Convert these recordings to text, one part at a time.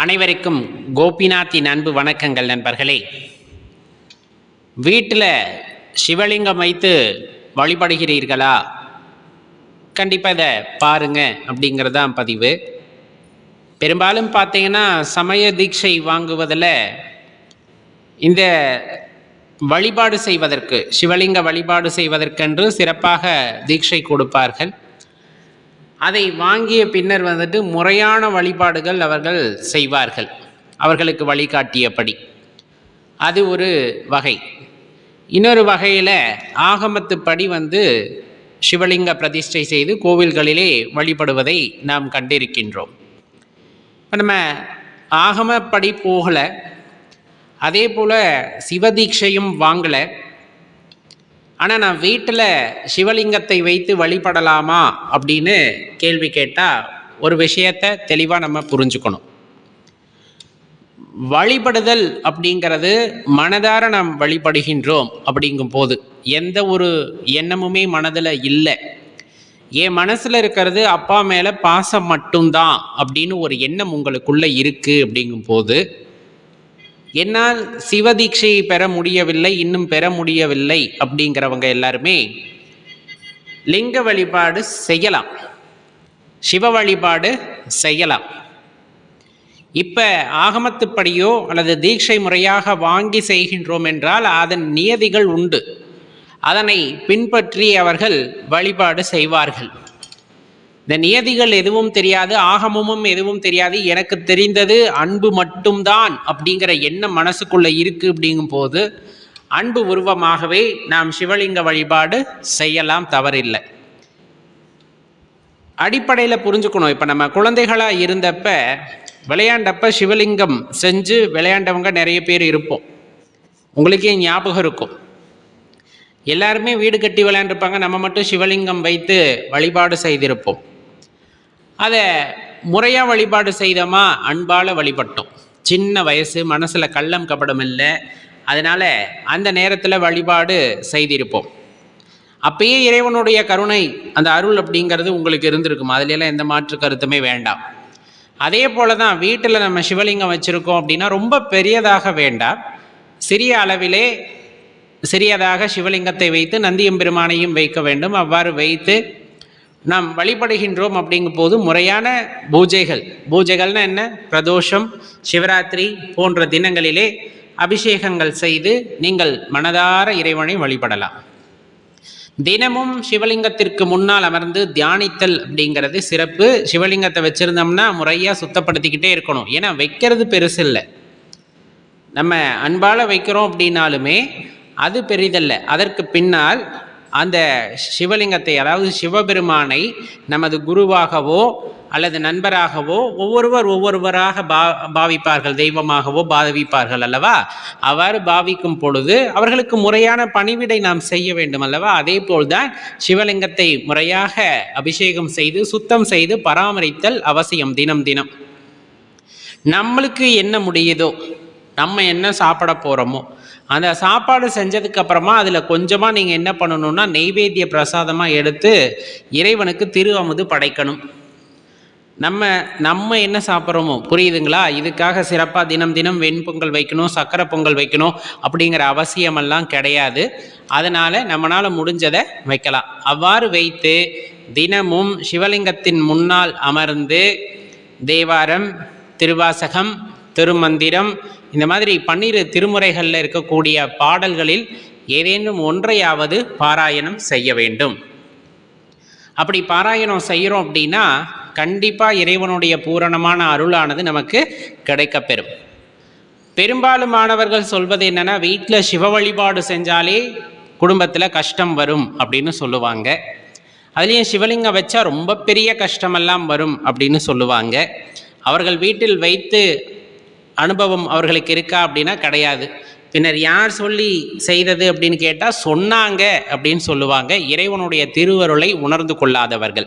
அனைவருக்கும் கோபிநாத்தின் அன்பு வணக்கங்கள் நண்பர்களே. வீட்டில் சிவலிங்கம் வைத்து வழிபடுகிறீர்களா? கண்டிப்பாக இதை பாருங்க அப்படிங்கிறது தான் பதிவு. பெரும்பாலும் பார்த்தீங்கன்னா சமய தீட்சை வாங்குவதில் இந்த வழிபாடு செய்வதற்கு சிவலிங்க வழிபாடு செய்வதற்கென்று சிறப்பாக தீட்சை கொடுப்பார்கள். அதை வாங்கிய பின்னர் வந்துட்டு முறையான வழிபாடுகள் அவர்கள் செய்வார்கள். அவர்களுக்கு வழிகாட்டியபடி. அது ஒரு வகை. இன்னொரு வகையில் ஆகமத்துப்படி வந்து சிவலிங்க பிரதிஷ்டை செய்து கோவில்களிலே வழிபடுவதை நாம் கண்டிருக்கின்றோம். இப்போ நம்ம ஆகமப்படி போகலை. அதே போல் சிவதீட்சையும் வாங்கலை. ஆனால் நான் வீட்டில் சிவலிங்கத்தை வைத்து வழிபடலாமா அப்படின்னு கேள்வி கேட்டால் ஒரு விஷயத்தை தெளிவாக நம்ம புரிஞ்சுக்கணும். வழிபடுதல் அப்படிங்கிறது மனதார நாம் வழிபடுகின்றோம் அப்படிங்கும் போது எந்த ஒரு எண்ணமுமே மனதில் இல்லை. என் மனசில் இருக்கிறது அப்பா மேலே பாசம் மட்டும்தான் அப்படின்னு ஒரு எண்ணம் உங்களுக்குள்ளே இருக்குது அப்படிங்கும் போது என்னால் சிவதீட்சையை பெற முடியவில்லை இன்னும் பெற முடியவில்லை அப்படிங்கிறவங்க எல்லாருமே லிங்க வழிபாடு செய்யலாம். சிவ வழிபாடு செய்யலாம். இப்போ ஆகமத்துப்படியோ அல்லது தீட்சை முறையாக வாங்கி செய்கின்றோம் என்றால் அதன் நியதிகள் உண்டு. அதனை பின்பற்றி அவர்கள் வழிபாடு செய்வார்கள். இந்த நியதிகள் எதுவும் தெரியாது ஆகமமும் எதுவும் தெரியாது. எனக்கு தெரிந்தது அன்பு மட்டும்தான் அப்படிங்கிற எண்ணம் மனசுக்குள்ள இருக்கு அப்படிங்கும் போது அன்பு உருவமாகவே நாம் சிவலிங்க வழிபாடு செய்யலாம் தவறில்லை. அடிப்படையில் புரிஞ்சுக்கணும். இப்போ நம்ம குழந்தைகளாக இருந்தப்ப விளையாண்டப்ப சிவலிங்கம் செஞ்சு விளையாண்டவங்க நிறைய பேர் இருப்போம். உங்களுக்கே ஞாபகம் இருக்கும். எல்லாருமே வீடு கட்டி விளையாண்டுருப்பாங்க. நம்ம மட்டும் சிவலிங்கம் வைத்து வழிபாடு செய்திருப்போம். அதை முறையாக வழிபாடு செய்தோமா? அன்பால் வழிபட்டோம். சின்ன வயசு மனசில் கள்ளம் கபடம் இல்லை. அதனால் அந்த நேரத்தில் வழிபாடு செய்திருப்போம். அப்பயே இறைவனுடைய கருணை அந்த அருள் அப்படிங்கிறது உங்களுக்கு இருந்திருக்கும். அதுலெல்லாம் எந்த மாற்று கருத்துமே வேண்டாம். அதே போல தான் வீட்டில் நம்ம சிவலிங்கம் வச்சுருக்கோம் அப்படின்னா ரொம்ப பெரியதாக வேண்டாம். சிறிய அளவிலே சிறியதாக சிவலிங்கத்தை வைத்து நந்தியம்பெருமானையும் வைக்க வேண்டும். அவ்வாறு வைத்து நாம் வழிபடுகின்றோம் அப்படிங்கும் போது முறையான பூஜைகள். பூஜைகள்னா என்ன? பிரதோஷம் சிவராத்திரி போன்ற தினங்களிலே அபிஷேகங்கள் செய்து நீங்கள் மனதார இறைவனை வழிபடலாம். தினமும் சிவலிங்கத்திற்கு முன்னால் அமர்ந்து தியானித்தல் அப்படிங்கிறது சிறப்பு. சிவலிங்கத்தை வச்சுருந்தோம்னா முறையாக சுத்தப்படுத்திக்கிட்டே இருக்கணும். ஏன்னா வைக்கிறது பெருசு இல்லை நம்ம அன்பால் வைக்கிறோம் அப்படின்னாலுமே அது பெரிதல்ல. அதற்கு பின்னால் அந்த சிவலிங்கத்தை அதாவது சிவபெருமானை நமது குருவாகவோ அல்லது நண்பராகவோ ஒவ்வொருவர் ஒவ்வொருவராக பா பாவிப்பார்கள் தெய்வமாகவோ பாவிப்பார்கள் அல்லவா? அவ்வாறு பாவிக்கும் பொழுது அவர்களுக்கு முறையான பணிவிடை நாம் செய்ய வேண்டும் அல்லவா? அதே போல்தான் சிவலிங்கத்தை முறையாக அபிஷேகம் செய்து சுத்தம் செய்து பராமரித்தல் அவசியம் தினம் தினம். நம்மளுக்கு என்ன முடியுதோ நம்ம என்ன சாப்பிட போகிறோமோ அந்த சாப்பாடு செஞ்சதுக்கப்புறமா அதில் கொஞ்சமாக நீங்கள் என்ன பண்ணணும்னா நெய்வேத்திய பிரசாதமாக எடுத்து இறைவனுக்கு திரு அமுது படைக்கணும். நம்ம நம்ம என்ன சாப்பிட்றோமோ புரியுதுங்களா? இதுக்காக சிறப்பாக தினம் தினம் வெண்பொங்கல் வைக்கணும் சக்கரை பொங்கல் வைக்கணும் அப்படிங்கிற அவசியமெல்லாம் கிடையாது. அதனால் நம்மளால் முடிஞ்சதை வைக்கலாம். அவ்வாறு வைத்து தினமும் சிவலிங்கத்தின் முன்னால் அமர்ந்து தேவாரம் திருவாசகம் திருமந்திரம். இந்த மாதிரி பன்னிரு திருமுறைகளில் இருக்கக்கூடிய பாடல்களில் ஏதேனும் ஒன்றையாவது பாராயணம் செய்ய வேண்டும். அப்படி பாராயணம் செய்கிறோம் அப்படின்னா கண்டிப்பாக இறைவனுடைய பூரணமான அருளானது நமக்கு கிடைக்கப்பெறும். பெரும்பாலும் மாணவர்கள் சொல்வது என்னென்னா வீட்டில் சிவ வழிபாடு செஞ்சாலே குடும்பத்தில் கஷ்டம் வரும் அப்படின்னு சொல்லுவாங்க. அதுலேயும் சிவலிங்கம் வச்சா ரொம்ப பெரிய கஷ்டமெல்லாம் வரும் அப்படின்னு சொல்லுவாங்க. அவர்கள் வீட்டில் வைத்து அனுபவம் அவர்களுக்கு இருக்கா அப்படின்னா கிடையாது. பின்னர் யார் சொல்லி செய்தது அப்படின்னு கேட்டால் சொன்னாங்க அப்படின்னு சொல்லுவாங்க. இறைவனுடைய திருவருளை உணர்ந்து கொள்ளாதவர்கள்.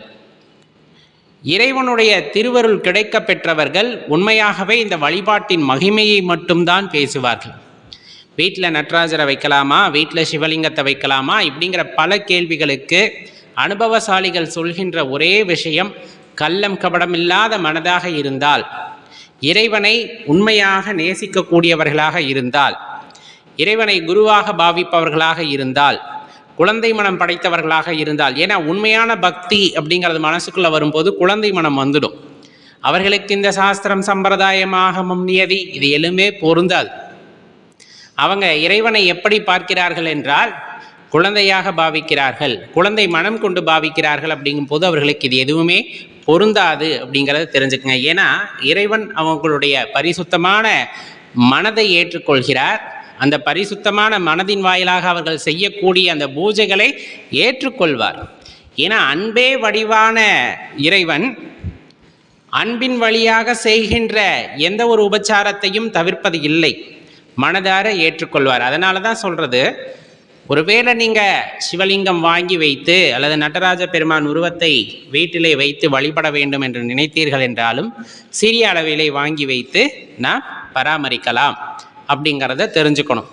இறைவனுடைய திருவருள் கிடைக்க பெற்றவர்கள் உண்மையாகவே இந்த வழிபாட்டின் மகிமையை மட்டும்தான் பேசுவார்கள். வீட்டில் நட்ராஜரை வைக்கலாமா? வீட்டில் சிவலிங்கத்தை வைக்கலாமா? இப்படிங்கிற பல கேள்விகளுக்கு அனுபவசாலிகள் சொல்கின்ற ஒரே விஷயம் கள்ளம் கபடமில்லாத மனதாக இருந்தால். இறைவனை உண்மையாக நேசிக்கக்கூடியவர்களாக இருந்தால் இறைவனை குருவாக பாவிப்பவர்களாக இருந்தால் குழந்தை மனம் படைத்தவர்களாக இருந்தால் ஏன்னா உண்மையான பக்தி அப்படிங்கிறது மனசுக்குள்ள வரும்போது குழந்தை மனம் வந்துடும். அவர்களுக்கு இந்த சாஸ்திரம் சம்பிரதாயமாக முன்னியதி இது எதுவுமே பொருந்தாது. அவங்க இறைவனை எப்படி பார்க்கிறார்கள் என்றால் குழந்தையாக பாவிக்கிறார்கள் குழந்தை மனம் கொண்டு பாவிக்கிறார்கள் அப்படிங்கும்போது அவர்களுக்கு இது எதுவுமே பொருந்தாது அப்படிங்கிறத தெரிஞ்சுக்கங்க. ஏன்னா இறைவன் அவங்களுடைய பரிசுத்தமான மனதை ஏற்றுக்கொள்கிறார். அந்த பரிசுத்தமான மனதின் வாயிலாக அவர்கள் செய்யக்கூடிய அந்த பூஜைகளை ஏற்றுக்கொள்வார். ஏன்னா அன்பே வடிவான இறைவன் அன்பின் வழியாக செய்கின்ற எந்த ஒரு உபச்சாரத்தையும் தவிர்ப்பது இல்லை. மனதார ஏற்றுக்கொள்வார். அதனால தான் சொல்கிறது ஒருவேளை நீங்கள் சிவலிங்கம் வாங்கி வைத்து அல்லது நடராஜ பெருமான் உருவத்தை வீட்டிலே வைத்து வழிபட வேண்டும் என்று நினைத்தீர்கள் என்றாலும் சிறிய அளவிலே வாங்கி வைத்து நாம் பராமரிக்கலாம் அப்படிங்கிறத தெரிஞ்சுக்கணும்.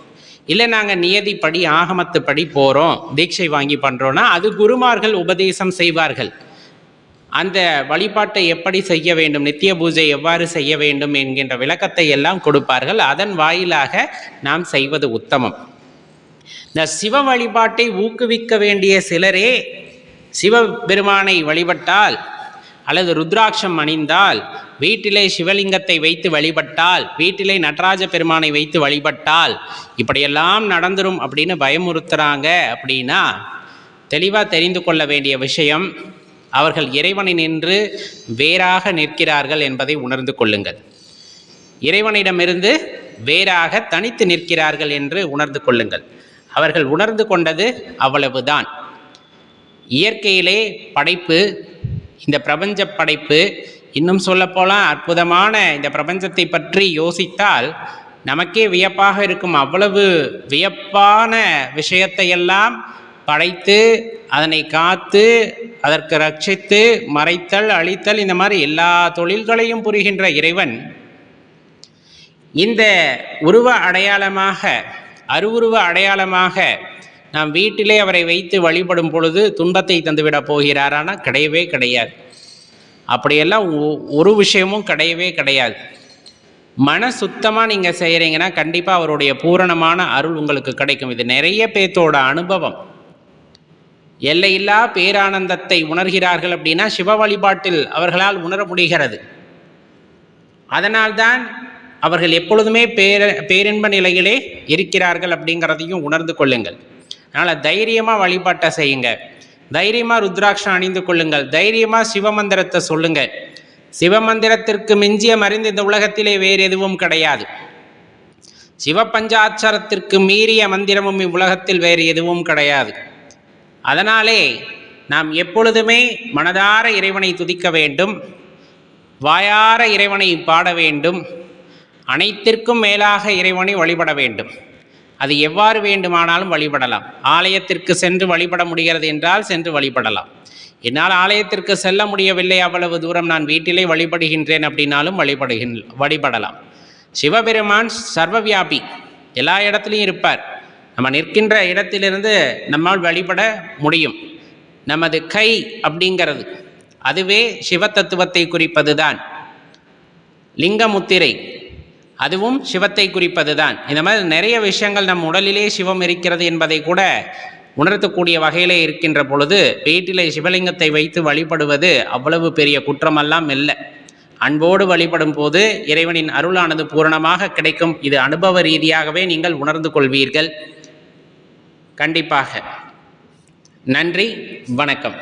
இல்லை நாங்கள் நியதிப்படி ஆகமத்துப்படி போகிறோம் தீட்சை வாங்கி பண்ணுறோன்னா அது குருமார்கள் உபதேசம் செய்வார்கள். அந்த வழிபாட்டை எப்படி செய்ய வேண்டும் நித்திய பூஜை எவ்வாறு செய்ய வேண்டும் என்கின்ற விளக்கத்தை எல்லாம் கொடுப்பார்கள். அதன் வாயிலாக நாம் செய்வது உத்தமம். இந்த சிவ வழிபாட்டை ஊக்குவிக்க வேண்டிய சிலரே சிவபெருமானை வழிபட்டால் அல்லது ருத்ராட்சம் அணிந்தால் வீட்டிலே சிவலிங்கத்தை வைத்து வழிபட்டால் வீட்டிலே நடராஜ பெருமானை வைத்து வழிபட்டால் இப்படியெல்லாம் நடந்துரும் அப்படின்னு பயமுறுத்துறாங்க அப்படின்னா தெளிவாக தெரிந்து கொள்ள வேண்டிய விஷயம் அவர்கள் இறைவனை நின்று வேறாக நிற்கிறார்கள் என்பதை உணர்ந்து கொள்ளுங்கள். இறைவனிடமிருந்து வேறாக தனித்து நிற்கிறார்கள் என்று உணர்ந்து கொள்ளுங்கள். அவர்கள் உணர்ந்து கொண்டது அவ்வளவுதான். இயற்கையிலே படைப்பு இந்த பிரபஞ்ச படைப்பு இன்னும் சொல்லப்போலாம் அற்புதமான இந்த பிரபஞ்சத்தை பற்றி யோசித்தால் நமக்கே வியப்பாக இருக்கும். அவ்வளவு வியப்பான விஷயத்தையெல்லாம் படைத்து அதனை காத்து அதற்கு ரட்சித்து மறைத்தல் அழித்தல் இந்த மாதிரி எல்லா தொழில்களையும் புரிகின்ற இறைவன் இந்த உருவ அடையாளமாக அருவுருவ அடையாளமாக நாம் வீட்டிலே அவரை வைத்து வழிபடும் பொழுது துன்பத்தை தந்துவிடப் போகிறாரானா? கிடையவே கிடையாது. அப்படியெல்லாம் ஒ- ஒரு விஷயமும் கிடையவே கிடையாது. மன சுத்தமாக நீங்கள் செய்கிறீங்கன்னா கண்டிப்பாக அவருடைய பூரணமான அருள் உங்களுக்கு கிடைக்கும். இது நிறைய பேர்த்தோட அனுபவம். எல்லையில்லா பேரானந்தத்தை உணர்கிறார்கள் அப்படின்னா சிவ வழிபாட்டில் அவர்களால் உணர முடிகிறது அதனால்தான் அவர்கள் எப்பொழுதுமே பேர பேரின்ப நிலையிலே இருக்கிறார்கள் அப்படிங்கிறதையும் உணர்ந்து கொள்ளுங்கள். அதனால் தைரியமாக வழிபாட்டை செய்யுங்க. தைரியமாக ருத்ராட்சம் அணிந்து கொள்ளுங்கள். தைரியமாக சிவமந்திரத்தை சொல்லுங்கள் சிவமந்திரத்திற்கு மிஞ்சிய மருந்து இந்த உலகத்திலே வேறு எதுவும் கிடையாது. சிவபஞ்சாட்சரத்திற்கு மீறிய மந்திரமும் இவ்வுலகத்தில் வேறு எதுவும் கிடையாது. அதனாலே நாம் எப்பொழுதுமே மனதார இறைவனை துதிக்க வேண்டும். வாயார இறைவனை பாட வேண்டும். அனைத்திற்கும் மேலாக இறைவனை வழிபட வேண்டும். அது எவ்வாறு வேண்டுமானாலும் வழிபடலாம். ஆலயத்திற்கு சென்று வழிபட முடிகிறது என்றால் சென்று வழிபடலாம். என்னால் ஆலயத்திற்கு செல்ல முடியவில்லை அவ்வளவு தூரம் நான் வீட்டிலே வழிபடுகின்றேன் அப்படின்னாலும் வழிபடுகின் வழிபடலாம். சிவபெருமான் சர்வவியாபி எல்லா இடத்துலையும் இருப்பார். நம்ம நிற்கின்ற இடத்திலிருந்து நம்மால் வழிபட முடியும். நமது கை அப்படிங்கிறது அதுவே சிவ தத்துவத்தை குறிப்பது தான் லிங்கமுத்திரை அதுவும் சிவத்தை குறிப்பது தான் இந்த மாதிரி நிறைய விஷயங்கள் நம் உடலிலே சிவம் இருக்கிறது என்பதை கூட உணர்த்தக்கூடிய வகையிலே இருக்கின்ற பொழுது வீட்டிலே சிவலிங்கத்தை வைத்து வழிபடுவது அவ்வளவு பெரிய குற்றமெல்லாம் இல்லை. அன்போடு வழிபடும் போது இறைவனின் அருளானது பூரணமாக கிடைக்கும். இது அனுபவ ரீதியாகவே நீங்கள் உணர்ந்து கொள்வீர்கள். கண்டிப்பாக. நன்றி வணக்கம்.